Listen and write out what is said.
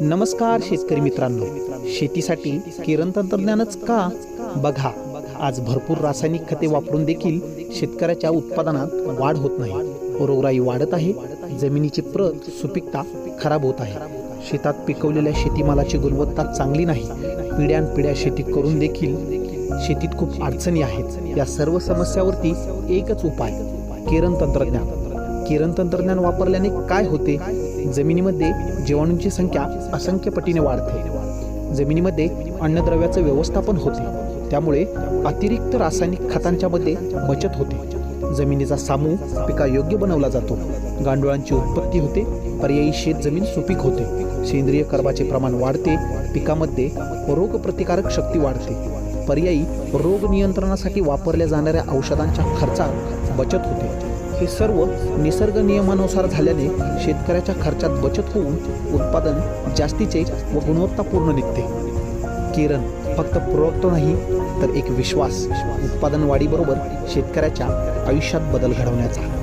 नमस्कार शेतकरी मित्रांनो. शेतीसाठी किरण तंत्रज्ञानच का? बघा आज भरपूर रासायनिक खते वापरून देखील शेतकऱ्याच्या उत्पादनात वाढ होत नाही. रोगराई वाढत आहे जमिनीची प्रत सुपीकता खराब होत आहे. शेतात पिकवलेल्या शेतीमालाची गुणवत्ता चांगली नाही. पिढ्यानपिढ्या शेती करून देखील शेतीत खूप अडचणी आहेत. या सर्व समस्यावरती एकच उपाय किरण तंत्रज्ञान. किरण तंत्रज्ञान वापरल्याने काय होते? जमिनीमध्ये जीवाणूंची संख्या असंख्य पटीने वाढते. जमिनीमध्ये अन्नद्रव्याचं व्यवस्थापन होते. त्यामुळे अतिरिक्त रासायनिक खतांच्या मध्ये बचत होते. जमिनीचा सामू पिका योग्य बनवला जातो. गांडुळांची उत्पत्ती होते. पर्यायी शेत जमीन सुपीक होते. सेंद्रिय कर्बाचे प्रमाण वाढते. पिकामध्ये रोगप्रतिकारक शक्ती वाढते. पर्यायी रोग नियंत्रणासाठी वापरल्या जाणाऱ्या औषधांच्या खर्चात बचत होते. हे सर्व निसर्ग नियमानुसार झाल्याने शेतकऱ्याच्या खर्चात बचत होऊन उत्पादन जास्तीचे व गुणवत्तापूर्ण निघते. किरण फक्त प्रोडक्ट नाही तर एक विश्वास. उत्पादन वाढीबरोबर शेतकऱ्याच्या आयुष्यात बदल घडवण्याचा.